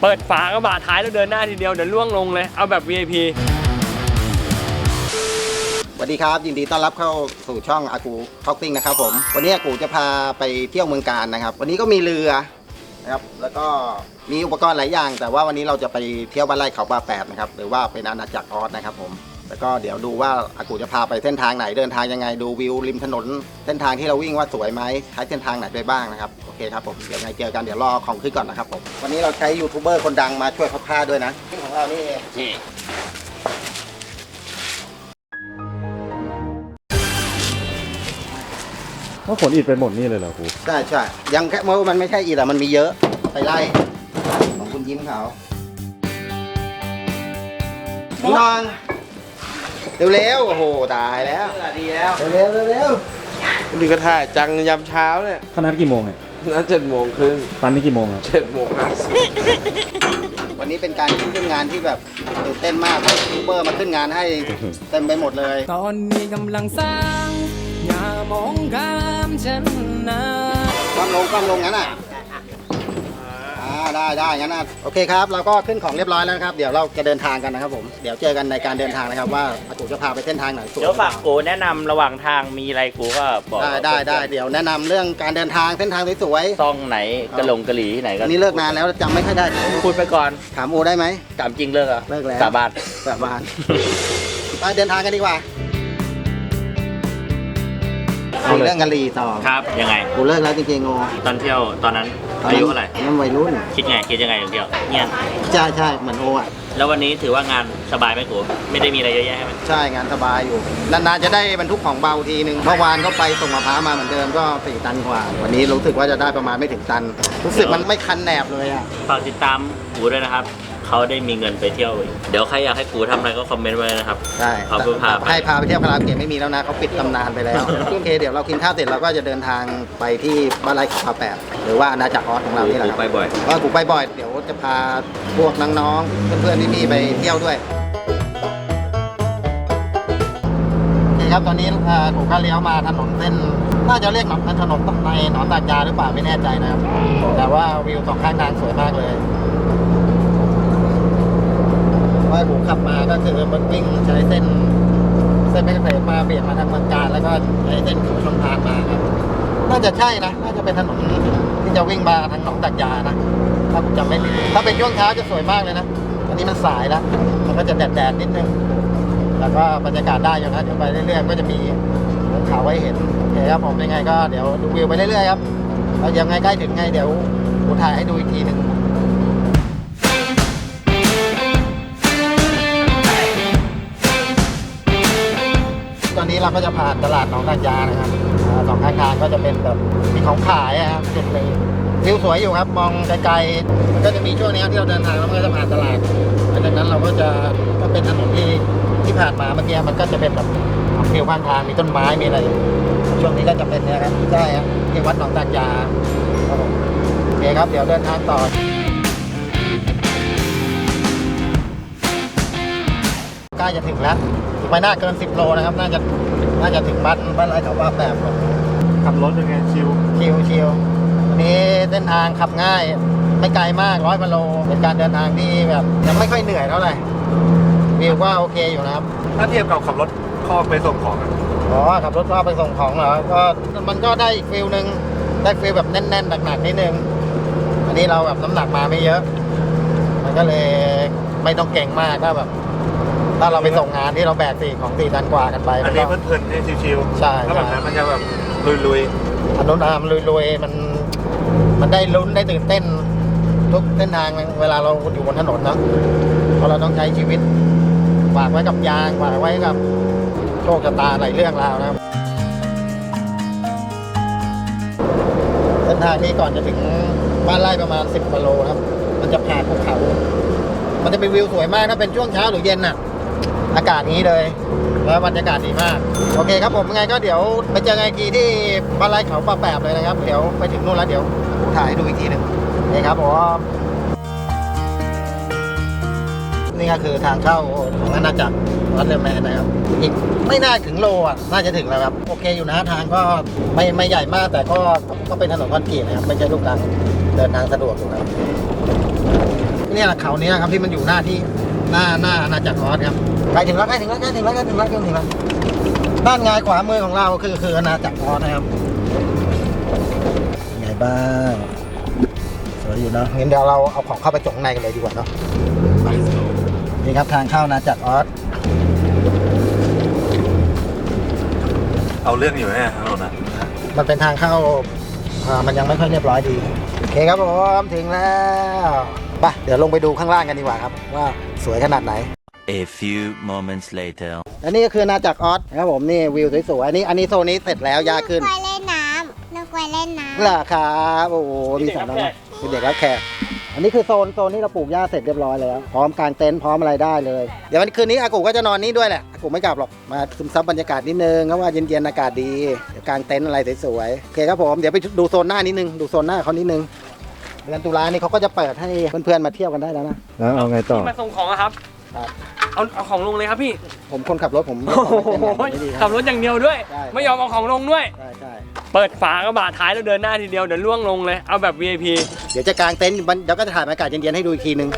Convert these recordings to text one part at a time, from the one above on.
เปิดฝากระบะท้ายแล้วเดินหน้าทีเดียวเดี๋ยวล่วงลงเลย เอาแบบ VIP สวัสดีครับ ยินดีต้อนรับเข้าสู่ช่องอากูท็อกซิ่งนะครับผมวันนี้อากูจะพาไปเที่ยวเมืองการนะครับ วันนี้ก็มีเรือนะครับแล้วก็มีอุปกรณ์หลายอย่าง แต่ว่าวันนี้เราจะไปเที่ยวบ้านไร่เขาบาแปดนะครับหรือว่าเป็นอาณาจักรออสนะครับผมแล้วก็เดี๋ยวดูว่าอากูจะพาไปเส้นทางไหนเดินทางยังไงดูวิวริมถนนเส้นทางที่เราวิ่งว่าสวยไหมใช้เส้นทางไหนไปบ้างนะครับโอ เคครับผมเดี๋ยวไงเจอกันเดี๋ยวรอของขึ้นก่อนนะครับผมวันนี้เราใช้ยูทูบเบอร์คนดังมาช่วยพับผ้าด้วยนะที่ของเรานี่เองนี่ว่าขนอิดไปหมดนี่เลยเหรอครูใช่ใช่ยังแค่ว่ามันไม่ใช่อีแต่มันมีเยอะไปไล่ของคุณยิ้มเขาพี่น้องเร็วๆโอ้โหตายแล้วดีแล้วเร็วๆเร็วนี่ก็ถ่ายจังยามเช้าเนี่ยคณะกี่โมงเนี่ย น่าเจ็ดโมงครึ่งตอนนี้กี่โมงครับเจ็ดโมงห้าสิบๆวันนี้เป็นการขึ้นงานที่แบบตื่นเต้นมากเพราะยูทูบเบอร์มาขึ้นงานให้เต็มไปหมดเลย ตอนนี้กำลังสร้างอย่ามองข้ามฉันนะความลงความลงงั้นอะอ่า ได้ได้งั้นอะโอเคครับ เราก็ขึ้นของเรียบร้อยแล้วนะครับ เดี๋ยวเราจะเดินทางกันนะครับผม เดี๋ยวเจอกันในการเดินทางนะครับ ว่าอากูจะพาไปเส้นทางไหนสวยเดี๋ยวฝากกูแนะนำระหว่างทางมีอะไรกูก็บอกได้ได้ได้เดี๋ยวแนะนำเรื่องการเดินทางเส้นทางสวยซองไหนกระลงกะหรี่ที่ไหนๆก็อันนี้เลิกนานแล้วจำไม่ค่อยได้ พูดไปก่อนถามโอได้ไหม ถามจริงเลิกเหรอะเลิกแล้ว สาบานสาบาน ไปเดินทางกันดีกว่าคุยเรื่องกะหรี่ต่อครับยังไง กูเลิกแล้วจริงๆโอตอนเที่ยวตอนนั้นตน อานั้นยุเท่าไหร่นั่นวัยรุ่น คิดไงคิดยังไงอย่างเดียวเงียบใช่ใช่เหมือนโออะ แล้ววันนี้ถือว่างานสบายไหมกูไม่ได้มีอะไรเยอะแยะใช่ไหมใช่งานสบายอยู่ นานๆจะได้บรรทุกของเบาทีหนึ่งเมื่อวานก็ไปส่งมะพร้าวมาเหมือนเดิมก็สี่ตันกว่า วันนี้รู้สึกว่าจะได้ประมาณไม่ถึงตัน รู้สึกมันไม่คันแหนบเลยอะ ฝากติดตามกูด้วยนะครับ เขาได้มีเงินไปเที่ยวอีกเดี๋ยวใครอยากให้กูทำอะไรก็คอมเมนต์ไว้เลยนะครับใช่เอาไปพาไป ให้พาไปเที่ยวคาราโอเกะไม่มีแล้วนะเขาปิดตำนานไปแล้วโอเคเดี๋ยวเรากินข้าวเสร็จเราก็จะเดินทางไปที่บ้านไร่ขาแปดหรือว่าอาณาจักรออสของเรานี่แหละกูครับ ไปบ่อยว่ากูไปบ่อย เดี๋ยวจะพาพวกน้องๆ เพื่อนๆที่นี่ไปเที่ยวด้วย โอเคครับตอนนี้อ่าผมก็เลี้ยวมาถนนเส้น น่าจะเรียกหนอนถนนในหนอนตากยาหรือเปล่าไม่แน่ใจนะครับ แต่ว่าวิวสองข้างทางสวยมากเลย ว่าผมขับมาก็คือมันวิ่งใช้เส้น เส้นเพชรเกษมมาเบี่ยงมาทางเมืองการ แล้วก็ใช้เส้นเขาชมทางมาครับน่าจะใช่นะน่าจะเป็นถนนที่จะวิ่งมาทางหนองตากยานะถ้าผมจำไม่ผิดถ้าเป็นช่วงเช้าจะสวยมากเลยนะอันนี้มันสายแล้วมันก็จะแดดๆนิดนึงแล้วก็บรรยากาศได้อยู่นะเดี๋ยวไปเรื่อยๆก็จะมีภูเขาไว้เห็นโอเคครับผมยังไงก็เดี๋ยวดูวิวไปเรื่อยๆครับแล้วยังไงใกล้ถึงไงเดี๋ยวผมถ่ายให้ดูอีกทีหนึ่ง เราก็จะผ่านตลาดหนองตากยานะครับสองข้างทางก็จะเป็นแบบมีของขายอะครับจุดหนึ่งวิวสวยอยู่ครับ มองไกลๆมันก็จะมีช่วงนี้ที่เราเดินทางแล้วมันก็จะผ่านตลาดหลังจากนั้นเราก็จะก็เป็นถนนที่ที่ผ่านมาเมื่อกี้มันก็จะเป็นแบบวิวข้างทางมีต้นไม้มีอะไร ช่วงนี้ก็จะเป็นเนี่ยครับใช่ครับที่วัดหนองตากยาครับผมโอเคครับเดี๋ยวเดินทางต่อใกล้จะถึงแล้วอีกไม่น่าเกิน 10 โลนะครับ น่าจะ น่าจะถึงบ้านบ้านไร่เขาว่าแบบขับรถเป็นไงชิวชิวชิววันนี้เส้นทางขับง่าย ไม่ไกลมากร้อยกิโลเป็นการเดินทางที่แบบยังไม่ค่อยเหนื่อยเท่าไหร่วิวก็โอเคอยู่นะครับ ถ้าเทียบกับขับรถเข้าไปส่งของอะอ๋อขับรถก็ไปส่งของเหรอก็มันก็ได้อีกฟิลหนึ่งได้ฟิลแบบแน่นๆหนักๆนิดนึงอันนี้เราแบบน้ำหนักมาไม่เยอะ มันก็เลยไม่ต้องเก่งมากถ้าแบบ ถ้าเราไปส่งงานที่เราแบกสี่ของสี่ตันกว่ากันไปอันมันี้ก็เพลินๆเนี่ยชิวใช่ๆถ้าแบบนั้นมันจะแบบลุยอันนู้นอะมันลุยๆมัน มันได้ลุ้นได้ตื่นเต้น ทุกเส้นทางเวลาเราอยู่บนถนนเนาะเพราะเราต้องใช้ชีวิตฝากไว้กับยางฝากไว้กับโชคชะตาหลายเรื่องราวนะครับเส้นทางนี้ก่อนจะถึงบ้านไร่ประมาณ 10กิโลครับ มันจะผ่านภูเขา มันจะเป็นวิวสวยมากถ้าเป็นช่วงเช้าหรือเย็นน่ะ อากาศนี้เลย แล้วบรรยากาศดีมาก โอเคครับผมยังไงก็เดี๋ยวไปเจอกันอีกทีที่บ้านไร่เขาปลาแปบเลยนะครับ เดี๋ยวไปถึงนู่นแล้วเดี๋ยวถ่ายให้ดูอีกทีหนึ่งนี่ครับผมนี่ก็คือทางเข้าของอาณาจักรวัดเรแมนนะครับ อีกไม่น่าถึงโลอะ น่าจะถึงแล้วครับ โอเคอยู่นะทางก็ไม่ไม่ใหญ่มากแต่ก็ก็เป็นถนนคอนกรีตนะครับ ไม่ใช่ลูกรังเดินทางสะดวกอยู่ครับนี่เนี่แหละเขาเนี้ยครับที่มันอยู่หน้าที่ หน้าหน้าอาณาจักรออสครับใกล้ถึงแล้วใกล้ถึงแล้วใกล้ถึงแล้วใกล้ถึงแล้วใกล้ถึงแล้วด้านไงขวามือของเราคือคืออาณาจักรออสนะครับเป็นไงบ้างสวยอยู่เนอะงั้นเดี๋ยวเราเอาของเข้าไปจงข้างในกันเลยดีกว่าเนาะไปนี่ครับทางเข้าอาณาจักรออสเอาเรื่องอยู่แน่ถนนอะมันเป็นทางเข้า อ่า มันยังไม่ค่อยเรียบร้อยดี โอเคครับผม ถึงแล้ว ไปเดี๋ยวลงไปดูข้างล่างกันดีกว่าครับ ว่าสวยขนาดไหน A few moments later. และนี่ก็คือนาจากรออสนะครับผมนี่วิวสวยๆอันนี้อันนี้โซนนี้เสร็จแล้วยาขึ้น ไปเล่นน้ำนึกไปเล่นน้ำเหรอครับโอ้โหมีสระน้ำมีเด็กรับแขกอันนี้คือโซนโซนที่เราปลูกหญ้าเสร็จเรียบร้อยแล้ว พร้อมกางเต็นท์พร้อมอะไรได้เลย เดี๋ยววันคืนนี้อากูก็จะนอนนี่ด้วยแหละอากูไม่กลับหรอกมาซึมซับบรรยากาศนิดนึงเพราะว่าเย็นๆอากาศดีเดี๋ยวกางเต็นท์อะไรสวยๆโอเคครับผมเดี๋ยวไปดูโซนหน้านิดนึงดูโซนหน้าเขานิดนึง เดือนตุลานี่เขาก็จะเปิดให้เพื่อนๆมาเที่ยวกันได้แล้วนะแล้วเอาไงต่อมาส่งของอะครับ ครับเอาเอาของลงเลยครับพี่ผมคนขับรถผมโอ้โหไม่ดีคขัรับบรถอย่างเดียวด้วย ใช่ ไม่ยอมเอาของลงด้วย ใช่ใช่เปิดฝากระบะท้ายแล้วเดินหน้าทีเดียวเดี๋ยวล่วงลงเลยเอาแบบ VIP เดี๋ยวจะกางเต็นท์มันเดี๋ยวก็จะถ่ายบรรยากาศเย็นๆให้ดูอีกทีนึง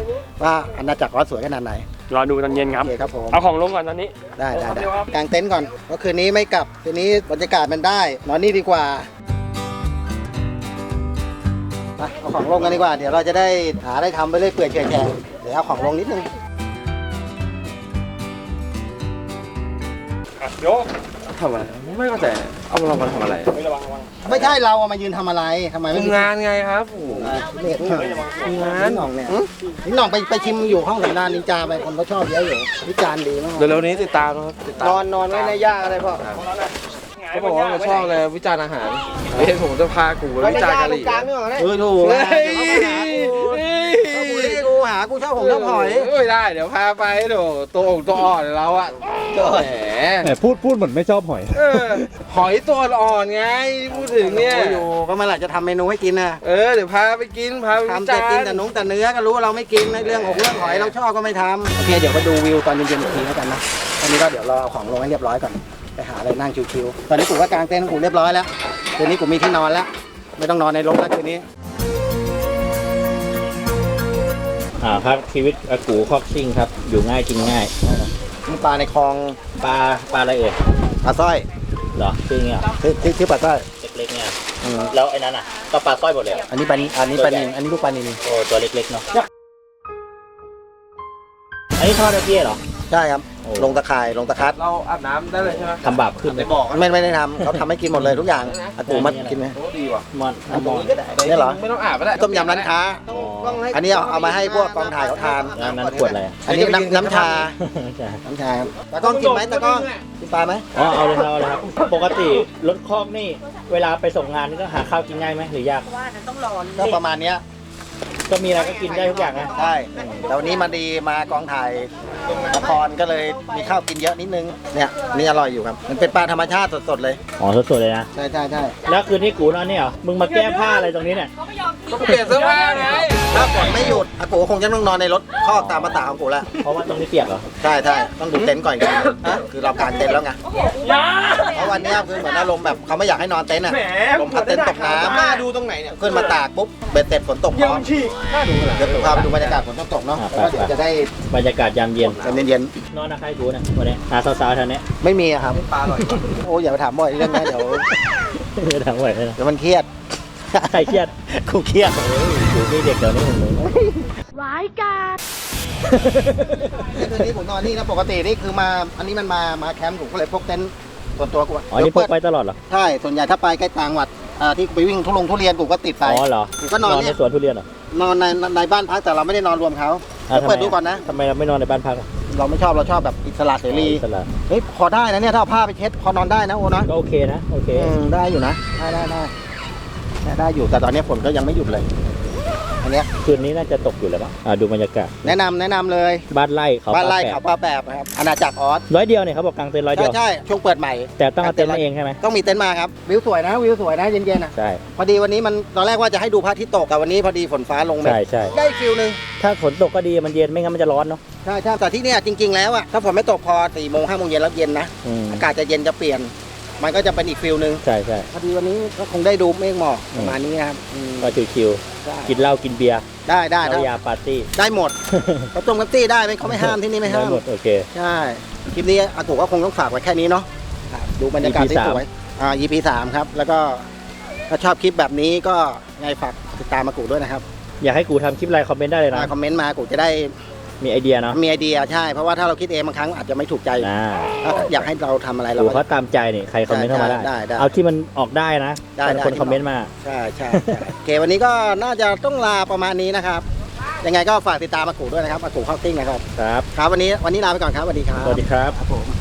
ว่าอาณาจักรออสสวยขนาดไหนรอดูตอนเย็นครับโอเคครับผมเอาของลงก่อนตอนนี้ ได้ได้ได้เดี๋ยวครับกางเต็นท์ก่อนเพราะคืนนี้ไม่กลับคืนนี้บรรยากาศมันได้นอนนี่ดีกว่า ไปเอาของลงกันดีกว่า เดี๋ยวเราจะได้หาได้ทำไปเรื่อยเปื่อยเฉอยแฉะเดี๋ยวเอาของลงนิดนึง อะโยกทำอะไรไม่เข้าใจเอาเรามาทำอะไรไม่ระวังระวังไม่ใช่เราอะมายืนทำอะไรทำไมไม่มีทำงานไงครับโอ้โหเนี่ยงานหน่องเนี่ยนี่หน่องไปไปชิมอยู่ห้องสันดานนินจาไปคนเขาชอบเยอะอยู่วิจารณ์ดีมากเดี๋ยวเร็วนี้ติดตามนะครับติดตามนอนนอนไว้ในหญ้าอะไรพ่อ เขาบอกว่าเขาชอบเลยวิจารณ์อาหารเฮ้ยผมจะพากูไปวิจารณ์กะหรี่กลางนี่หรอเออถูกเฮ้ยเดี๋ยวเขามาหากูถ้ากูเรียกกูหากูชอบผมชอบหอยไม่ได้เดี๋ยวพาไปเดี๋ยวตัวองค์ตัวอ่อนเราอะแหมแหมพูดพูดเหมือนไม่ชอบหอย เออหอยตัวอ่อนไงพูดถึงเนี่ยอยู่ก็เมื่อไหร่จะทำเมนูให้กินนะเออเดี๋ยวพาไปกินพาไปวิทำแต่จารกินณ์แต่นุ้งแต่เนื้อก็รู้ว่าเราไม่กินในเรื่องของเรื่องหอยเราชอบก็ไม่ทำโอเคเดี๋ยวมาดูวิวตอนเย็นๆอีกทีแล้วกันนะตอนนี้ก็เดี๋ยวเราเอาของลงให้เรียบร้อยก่อน ไปหาอะไรนั่งชิวๆตอนนี้กูก็กางเต็นท์กูเรียบร้อยแล้วคืนนี้กูมีที่นอนแล้ว ไม่ต้องนอนในรถแล้วคืนนี้ อ่าครับชีวิตอากูคอกซิ่งครับ อยู่ง่ายกินง่ายมีปลาในคลองปลาปลาอะไรเอ่ยปลาสร้อยเหรอชื่อเงี้ยเหรอที่ที่ที่ปลาสร้อยเล็กๆเนี่ยอืมแล้วไอ้นั้นอะก็ปลาสร้อยหมดเลยเหรออันนี้ปลานิอันนี้ปลานินอันนี้ลูกปลานินโอ้ตัวเล็กๆเนาะอันนี้ทอดได้เพี้ยเหรอใช่ครับโอ้ ลงตะข่ายลงตะคัดเราอาบน้ำได้เลยใช่ไหมทำบาปขึ้นไปบอกไม่ไม่ได้ทำเขาทำให้กินหมดเลยทุกอย่างอากูมากินไหมโอ้ดีว่ะมอนน้ำมอนเนี่ยเหรอไม่ต้องอาบก็ได้ต้มยำร้านค้าอ๋ออันนี้เอาเอามาให้พวกกองถ่ายเขาทานแล้วนั้นขวดอะไรอะอันนี้น้ำน้ำชาใช่น้ำชาครับตากล้องกินไหมตากล้องกินปลาไหมอ๋อเอาเลยครับเอาเลยครับปกติรถคอกนี่ เวลาไปส่งงานนี่ก็หาข้าวกินง่ายไหมหรือยากก็ประมาณเนี้ย ก็มีอะไรก็กินได้ทุกอย่างนะใช่แต่วันนี้มาดีมากองถ่ายละครก็เลยมีข้าวกินเยอะนิดนึงเนี่ยนี่อร่อยอยู่ครับ มันเป็นปลาธรรมชาติสดๆเลยอ๋อสดๆเลยนะใช่ใช่ใช่แล้วคืนนี้กูนอนนี่เหรอมึงมาแก้ผ้าอะไรตรงนี้เนี่ยก็เปลี่ยนเสื้อผ้าไงถ้าฝนไม่หยุดอากูคงจะต้องนอนในรถคอกตามภาษาของกูแล้วเพราะว่าตรงนี้เปียกเหรอใช่ใช่ต้องดูเต็นท์ก่อนกันนะคือเรากางเต็นท์แล้วไงอย่าเพราะ วันเนี้ยคือเหมือนอารมณ์แบบเขาไม่อยากให้นอนเต็นท์อะแหมลมพัดเต็นท์ตกน้ำหน้าดูตรงไหนเนี่ยขึ้นมาตากปุ๊บเบ็ดเสร็จฝนตกพร้อมเดี๋ยวพาไปดูบรรยากาศฝนตกเนาะอ่าเพราะว่าไปเดี๋ยวจะได้บรรยากาศยามเย็นเย็นนอนนะใครกูนะวันนี้หาสาวๆแถวเนี้ย ๆไม่มีอะครับปลาอร่อยโอ้อย่าไปถามบ่อยเรื่องนี้เดี๋ยวเดี๋ยวถามไว้เลยนะเดี๋ยวมันเครียดใครเครียดกูเครียดโอ้ยอยู่นี่เด็กเดี๋ยวนี้มึงร้ายกาจ คืนนี้ผมนอนนี่นะปกตินี่คือมาอันนี้มันมามาแคมป์ผมก็เลยพกเต็นท์ ส่วนตัวกูะอ๋อนี่พกไปตลอดเหรอ ใช่ ส่วนใหญ่ถ้าไปใกล้ต่างจังหวัดอ่าที่ไปวิ่งทุลงทุเรียนกูก็ติดไป อ๋อเหรอกูก็นอนในเนี่ยสวนทุเรียนเหรอนอนในในบ้านพักแต่เราไม่ได้นอนรวมเขาอะเดี๋ยวเปิดดูก่อนนะ ทำไมเราไม่นอนในบ้านพักอะเราไม่ชอบเราชอบแบบอิสระเสรี อิสระเฮ้ยพอได้นะเนี่ยถ้าเอาผ้าไปเช็ดพอนอนได้นะโอนะก็โอเคนะ โอเค อืมได้อยู่นะ ได้ได้ได้ได้ได้อยู่แต่ตอนนี้ฝนก็ยังไม่หยุดเลย อันเนี้ยคืนนี้น่าจะตกอยู่แล้วป่ะอ่าดูบรรยากาศแนะนำแนะนำเลยบ้านไร่เขาบ้านไร่ปลเขาปลาแบบนะครับอาณาจักรออสร้อยเดียวเนี่ยเขาบอกกางเต็นท์ร้อยเดีใช่ยว ใช่ช่วงเปิดใหม่ แต่ต้องเอาเต็นท์มาเองใช่ไหมต้องมีเต็นท์มาครับวิวสวยนะวิวสวยนะเย็นๆนะใช่พอดีวันนี้มันตอนแรกว่าจะให้ดูพระอาทิตย์ตกแต่วันนี้พอดีฝนฟ้าลงไปใช่ใช่ได้ฟิลหนึ่งถ้าฝนตกก็ดีมันเย็นไม่งั้นมันจะร้อนเนาะใช่ใช่แต่ที่เนี่ยจริง ๆแล้วอะถ้าฝนไม่ตกพอสี่โมงห้าโมงเย็นแล้วเย็นนะอืมอากาศจะเย็นจะเปลี่ยน มันก็จะเป็นอีกฟิลหนึ่งใช่ใช่ พอดีวันนี้ก็คงได้ดูเมฆหมอกอืมประมาณนี้นะครับอืมก็ชิวได้ กินเหล้ากินเบียร์ได้ได้เหล้าได้ยาปาร์ตี้ ได้หมด เขาต้มกัตตี้ได้ไม่เขาไม่ห้ามที่นี่ไม่ห้าม ด้หมดโอเค ใช่ คลิปนี้อากูก็คงต้องฝากไว้แค่นี้เนาะครับดูบรรยากาศ EP ที่สามสวยอ่า EP สามครับ แล้วก็ถ้าชอบคลิปแบบนี้ก็ไงฝากติดตามอากูด้วยนะครับอยากให้กูทำคลิปอะไรคอมเมนต์ได้เลยนะ มาคอมเมนต์มาอากูจะได้ มีไอเดียเนาะมีไอเดียใช่ เพราะว่าถ้าเราคิดเองบางครั้งอาจจะไม่ถูกใจอ่าถ้าอยากให้เราทำอะไรเรากูก็เขาตามใจนี่ใครคอมเมนต์เข้ามาได้ ได้ได้เอาที่มันออกได้นะได้ได้ คนที่คอมเมนต์มา ใช่ใช่ใช่โอเควันนี้ก็น่าจะต้องลาประมาณนี้นะครับ ยังไงก็ฝากติดตามอากูด้วยนะครับอากูเข้าติ้งนะครับ ครับ ครับวันนี้วันนี้ลาไปก่อนครับสวัสดีครับ สวัสดีครับ ครับผม